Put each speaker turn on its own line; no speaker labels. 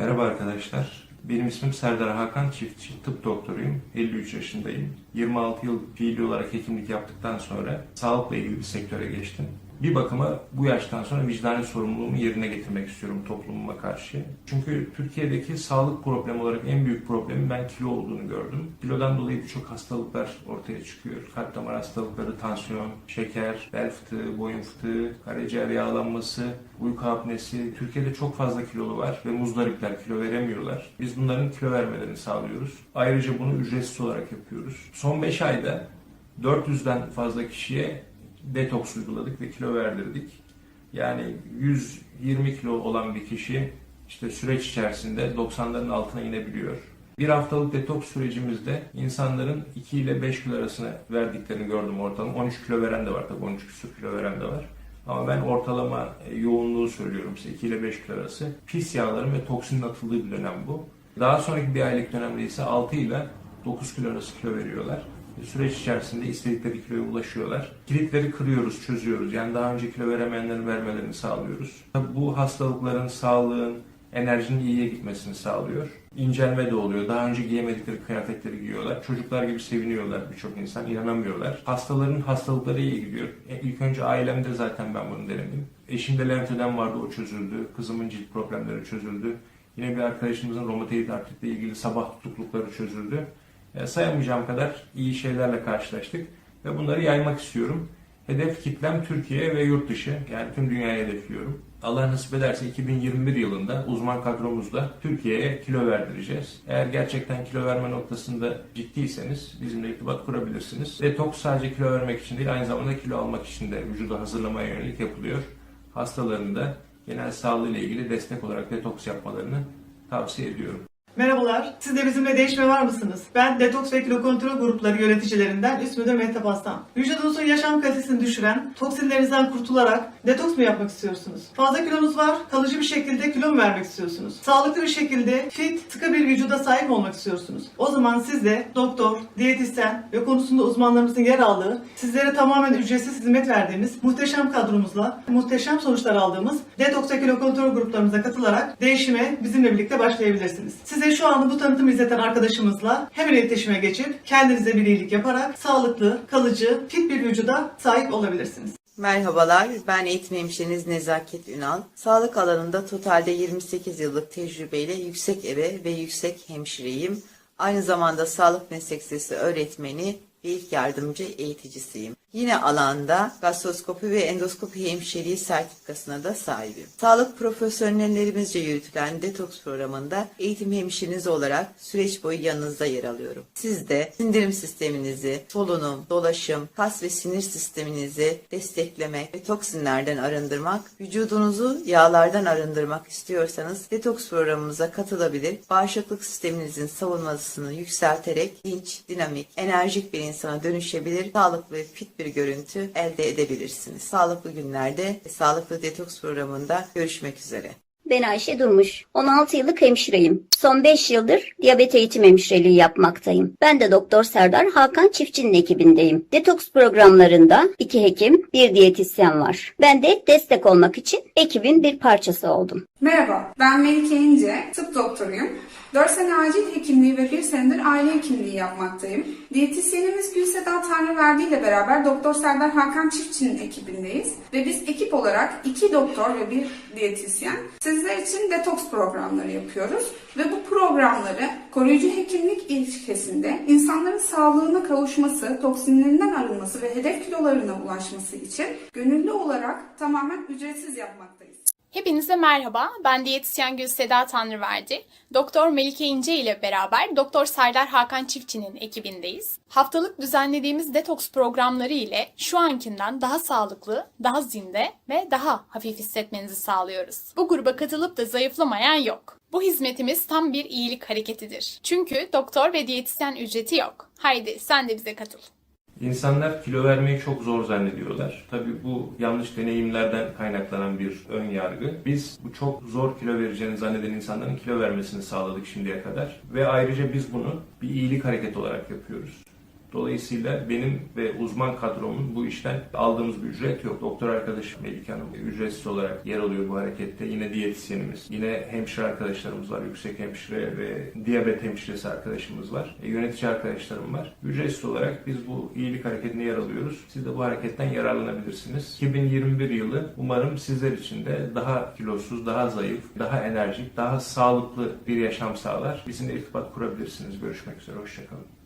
Merhaba arkadaşlar. Benim ismim Serdar Hakan Çiftçi, tıp doktoruyum. 53 yaşındayım. 26 yıl fiili olarak hekimlik yaptıktan sonra sağlıkla ilgili bir sektöre geçtim. Bir bakıma bu yaştan sonra vicdani sorumluluğumu yerine getirmek istiyorum toplumuma karşı. Çünkü Türkiye'deki sağlık problemi olarak en büyük problemin ben kilo olduğunu gördüm. Kilodan dolayı birçok hastalıklar ortaya çıkıyor. Kalp damar hastalıkları, tansiyon, şeker, bel fıtığı, boyun fıtığı, karaciğer yağlanması, uyku apnesi. Türkiye'de çok fazla kilolu var ve muzdaripler kilo veremiyorlar. Biz bunların kilo vermelerini sağlıyoruz. Ayrıca bunu ücretsiz olarak yapıyoruz. Son 5 ayda 400'den fazla kişiye detoks uyguladık ve kilo verdirdik. Yani 120 kilo olan bir kişi işte süreç içerisinde 90'ların altına inebiliyor. Bir haftalık detoks sürecimizde insanların 2 ile 5 kilo arasına verdiklerini gördüm ortalama. 13 kilo veren de var tabii 13 küsur kilo veren de var. Ama ben ortalama e, yoğunluğu söylüyorum size 2 ile 5 kilo arası. Pis yağların ve toksinin atıldığı bir dönem bu. Daha sonraki bir aylık dönemde ise 6 ile 9 kilo arası kilo veriyorlar. Süreç içerisinde istedikleri kiloya ulaşıyorlar. Kilitleri kırıyoruz, çözüyoruz. Yani daha önce kilo veremeyenlerin vermelerini sağlıyoruz. Bu hastalıkların, sağlığın, enerjinin iyiye gitmesini sağlıyor. İncelme de oluyor. Daha önce giyemedikleri kıyafetleri giyiyorlar. Çocuklar gibi seviniyorlar birçok insan. inanamıyorlar. Hastaların hastalıkları iyi gidiyor. E, ilk önce ailemde zaten ben bunu denedim. Eşimde lenfödem vardı o çözüldü. Kızımın cilt problemleri çözüldü. Yine bir arkadaşımızın romatoid artritle ilgili sabah tutuklukları çözüldü. E, sayamayacağım kadar iyi şeylerle karşılaştık ve bunları yaymak istiyorum. Hedef kitlem Türkiye ve yurt dışı yani tüm dünyaya hedefliyorum. Allah nasip ederse 2021 yılında uzman kadromuzla Türkiye'ye kilo verdireceğiz. Eğer gerçekten kilo verme noktasında ciddiyseniz bizimle irtibat kurabilirsiniz. Detoks sadece kilo vermek için değil aynı zamanda kilo almak için de vücudu hazırlamaya yönelik yapılıyor. Hastaların da genel sağlığıyla ilgili destek olarak detoks yapmalarını tavsiye ediyorum.
Merhabalar, siz de bizimle değişme var mısınız? Ben Detoks ve Kilo Kontrol grupları yöneticilerinden üst müdür Mehtap Aslan. Vücudunuzun yaşam kalitesini düşüren, toksinlerinizden kurtularak detoks mu yapmak istiyorsunuz? Fazla kilonuz var, kalıcı bir şekilde kilo mu vermek istiyorsunuz? Sağlıklı bir şekilde fit, sıkı bir vücuda sahip olmak istiyorsunuz. O zaman siz de doktor, diyetisyen ve konusunda uzmanlarımızın yer aldığı, sizlere tamamen ücretsiz hizmet verdiğimiz muhteşem kadromuzla muhteşem sonuçlar aldığımız Detoks ve Kilo Kontrol gruplarımıza katılarak değişime bizimle birlikte başlayabilirsiniz. Size şu anda bu tanıtımı izleten arkadaşımızla hemen iletişime geçip kendinize bir iyilik yaparak sağlıklı, kalıcı, fit bir vücuda sahip olabilirsiniz.
Merhabalar, ben eğitim hemşireniz Nezaket Ünal. Sağlık alanında totalde 28 yıllık tecrübeyle yüksek ebe ve yüksek hemşireyim. Aynı zamanda sağlık meslek öğretmeni ve ilk yardımcı eğiticisiyim. Yine alanda gastroskopi ve endoskopi hemşireliği sertifikasına da sahibim. Sağlık profesyonellerimizce yürütülen detoks programında eğitim hemşireniz olarak süreç boyu yanınızda yer alıyorum. Siz de sindirim sisteminizi, solunum, dolaşım, kas ve sinir sisteminizi desteklemek ve toksinlerden arındırmak, vücudunuzu yağlardan arındırmak istiyorsanız detoks programımıza katılabilir, bağışıklık sisteminizin savunmasını yükselterek dinç, dinamik, enerjik bir insana dönüşebilir, sağlıklı ve fit bir görüntü elde edebilirsiniz. Sağlıklı günlerde sağlıklı detoks programında görüşmek üzere.
Ben Ayşe Durmuş. 16 yıllık hemşireyim. Son 5 yıldır diyabet eğitim hemşireliği yapmaktayım. Ben de Doktor Serdar Hakan Çiftçi'nin ekibindeyim. Detoks programlarında iki hekim, bir diyetisyen var. Ben de destek olmak için ekibin bir parçası oldum.
Merhaba, ben Melike İnce, tıp doktoruyum. 4 sene acil hekimliği ve 1 senedir aile hekimliği yapmaktayım. Diyetisyenimiz Gülseda Tanrıverdi ile beraber Doktor Serdar Hakan Çiftçi'nin ekibindeyiz. Ve biz ekip olarak 2 doktor ve 1 diyetisyen sizler için detoks programları yapıyoruz. Ve bu programları koruyucu hekimlik ilişkisinde insanların sağlığına kavuşması, toksinlerinden arınması ve hedef kilolarına ulaşması için gönüllü olarak tamamen ücretsiz yapmaktayız.
Hepinize merhaba. Ben diyetisyen Gülseda Tanrıverdi. Doktor Melike İnce ile beraber Doktor Serdar Hakan Çiftçi'nin ekibindeyiz. Haftalık düzenlediğimiz detoks programları ile şu ankinden daha sağlıklı, daha zinde ve daha hafif hissetmenizi sağlıyoruz. Bu gruba katılıp da zayıflamayan yok. Bu hizmetimiz tam bir iyilik hareketidir. Çünkü doktor ve diyetisyen ücreti yok. Haydi sen de bize katıl.
İnsanlar kilo vermeyi çok zor zannediyorlar. Tabii bu yanlış deneyimlerden kaynaklanan bir ön yargı. Biz bu çok zor kilo vereceğini zanneden insanların kilo vermesini sağladık şimdiye kadar. Ve ayrıca biz bunu bir iyilik hareketi olarak yapıyoruz. Dolayısıyla benim ve uzman kadromun bu işten aldığımız bir ücret yok. Doktor arkadaşım Melike Hanım ücretsiz olarak yer alıyor bu harekette. Yine diyetisyenimiz, yine hemşire arkadaşlarımız var, yüksek hemşire ve diyabet hemşiresi arkadaşımız var. E, yönetici arkadaşlarım var. Ücretsiz olarak biz bu iyilik hareketine yer alıyoruz. Siz de bu hareketten yararlanabilirsiniz. 2021 yılı umarım sizler için de daha kilosuz, daha zayıf, daha enerjik, daha sağlıklı bir yaşam sağlar. Bizimle irtibat kurabilirsiniz. Görüşmek üzere. Hoşçakalın.